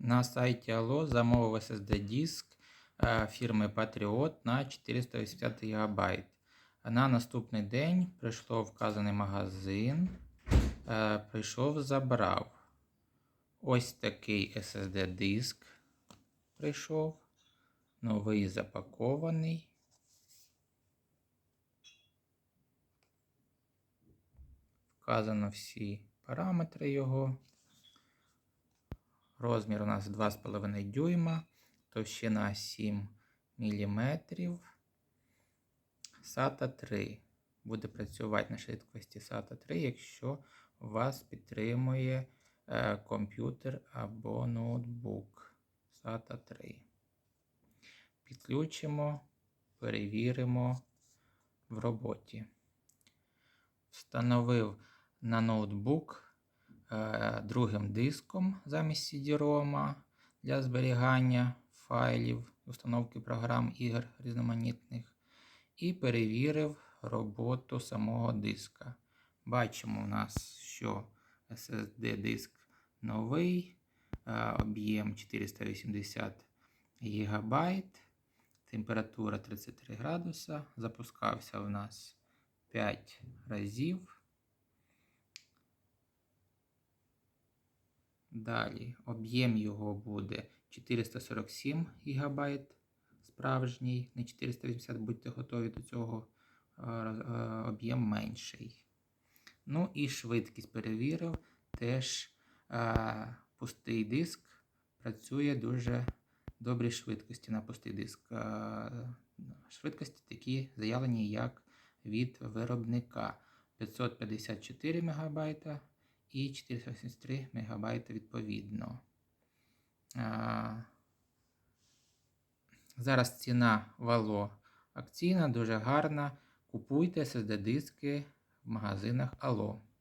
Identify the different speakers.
Speaker 1: На сайті Allo замовив SSD диск е, фірми Patriot на 480 ГБ. На наступний день прийшло вказаний магазин. е, Прийшов, забрав. Ось такий SSD диск прийшов. Новий запакований. Вказано всі параметри його. Розмір у нас 2,5 дюйма, товщина 7 мм. SATA 3 буде працювати на швидкості SATA 3, якщо вас підтримує е, комп'ютер або ноутбук SATA 3. Підключимо, перевіримо в роботі. Встановив на ноутбук другим диском замість CD-ROM для зберігання файлів, установки програм ігор різноманітних. І перевірив роботу самого диска. Бачимо у нас, що SSD диск новий, е, об'єм 480 ГБ, температура 33 градуса. Запускався у нас 5 разів. Далі об'єм його буде 447 ГБ справжній, не 480, будьте готові до цього об'єм менший. Ну і швидкість перевірив. Теж е, пустий диск працює дуже добрі швидкості на пустий диск. Е, швидкості такі заявлені, як від виробника 554 МБ і 483 МБ відповідно. Зараз ціна вало акційна, дуже гарна. Купуйте SSD диски в магазинах Allo.